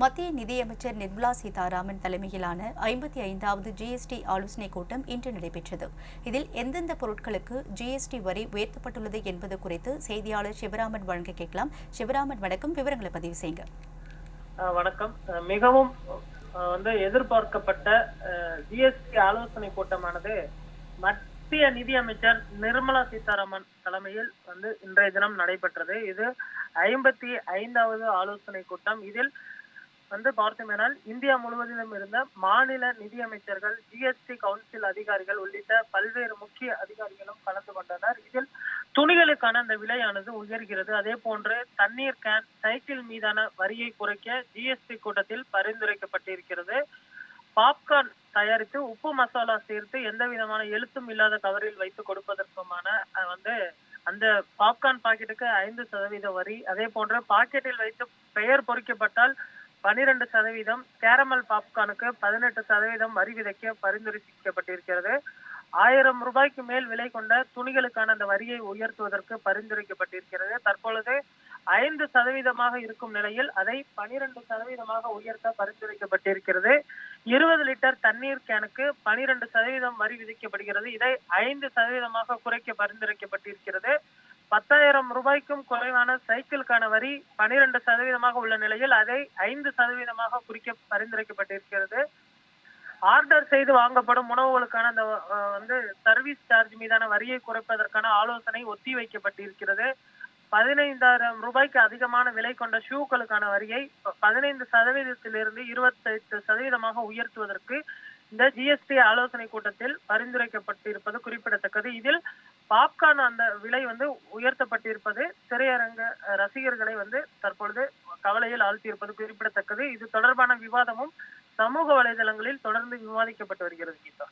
மத்திய நிதியமைச்சர் நிர்மலா சீதாராமன் தலைமையிலான ஐம்பத்தி ஐந்தாவது ஜிஎஸ்டி ஆலோசனைக் கூட்டம் இன்று நடைபெற்றது. இதில் எந்தெந்த பொருட்களுக்கு ஜிஎஸ்டி வரி உயர்த்தப்பட்டுள்ளது என்பது குறித்து செய்தியாளர் சிவராமன் வழங்க கேட்கலாம். சிவராமன் வணக்கம். விவரங்களை பதிவு செய்யுங்க. வணக்கம். மிகவும் வந்து எதிர்பார்க்கப்பட்ட ஜிஎஸ்டி ஆலோசனை கூட்டமானது மத்திய நிதியமைச்சர் நிர்மலா சீதாராமன் தலைமையில் வந்து இன்றைய தினம் நடைபெற்றது. இது ஐம்பத்தி ஐந்தாவது ஆலோசனை கூட்டம். இதில் வந்து பார்த்தோமேனால் இந்தியா முழுவதிலும் இருந்த மாநில நிதியமைச்சர்கள் ஜிஎஸ்டி கவுன்சில் அதிகாரிகள் உள்ளிட்ட பல்வேறு முக்கிய அதிகாரிகளும் கலந்து கொண்டனர். இதில் துணிகளுக்கான அந்த விலையானது உயர்கிறது. அதே போன்று தண்ணீர் கேன் சைக்கிள் மீதான வரியை குறைக்க ஜிஎஸ்டி கூட்டத்தில் பரிந்துரைக்கப்பட்டிருக்கிறது. பாப்கார்ன் தயாரித்து உப்பு மசாலா சேர்த்து எந்த விதமான எழுத்தும் இல்லாத கவரில் வைத்து கொடுப்பதற்குமான அஹ், வந்து அந்த பாப்கார்ன் பாக்கெட்டுக்கு ஐந்து சதவீத வரி. அதே போன்று பாக்கெட்டில் வைத்து பெயர் பொறிக்கப்பட்டால் பனிரெண்டு சதவீதம் கேரமல் பாப்கார்னுக்கு பதினெட்டு சதவீதம் வரி விதைக்க பரிந்துரைக்கப்பட்டிருக்கிறது. ஆயிரம் ரூபாய்க்கு மேல் விலை கொண்ட துணிகளுக்கான அந்த வரியை உயர்த்துவதற்கு பரிந்துரைக்கப்பட்டிருக்கிறது. தற்பொழுது ஐந்து சதவீதமாக இருக்கும் நிலையில் அதை பனிரெண்டு சதவீதமாக உயர்த்த பரிந்துரைக்கப்பட்டிருக்கிறது. இருபது லிட்டர் தண்ணீர் கேனுக்கு பனிரெண்டு சதவீதம் வரி விதிக்கப்படுகிறது. இதை ஐந்து சதவீதமாக குறைக்க பரிந்துரைக்கப்பட்டிருக்கிறது. பத்தாயிரம் ரூபாய்க்கும் குறைவான சைக்கிளுக்கான வரி பனிரெண்டு சதவீதமாக உள்ள நிலையில் அதை ஐந்து சதவீதமாக குறிக்க பரிந்துரைக்கப்பட்டிருக்கிறது. ஆர்டர் செய்து வாங்கப்படும் உணவுகளுக்கான அந்த வந்து சர்வீஸ் சார்ஜ் மீதான வரியை குறைப்பதற்கான ஆலோசனை ஒத்தி வைக்கப்பட்டிருக்கிறது. பதினைந்தாயிரம் ரூபாய்க்கு அதிகமான விலை கொண்ட ஷூக்களுக்கான வரியை பதினைந்து சதவீதத்திலிருந்து இருபத்தெட்டு சதவீதமாக உயர்த்துவதற்கு இந்த ஜிஎஸ்டி ஆலோசனை கூட்டத்தில் பரிந்துரைக்கப்பட்டிருப்பது குறிப்பிடத்தக்கது. இதில் பாப்கார்ன் அந்த விலை வந்து உயர்த்தப்பட்டிருப்பது திரையரங்க அஹ், ரசிகர்களை வந்து தற்பொழுது கவலையில் ஆழ்த்தியிருப்பது குறிப்பிடத்தக்கது. இது தொடர்பான விவாதமும் சமூக வலைதளங்களில் தொடர்ந்து விவாதிக்கப்பட்டு வருகிறது கீதா.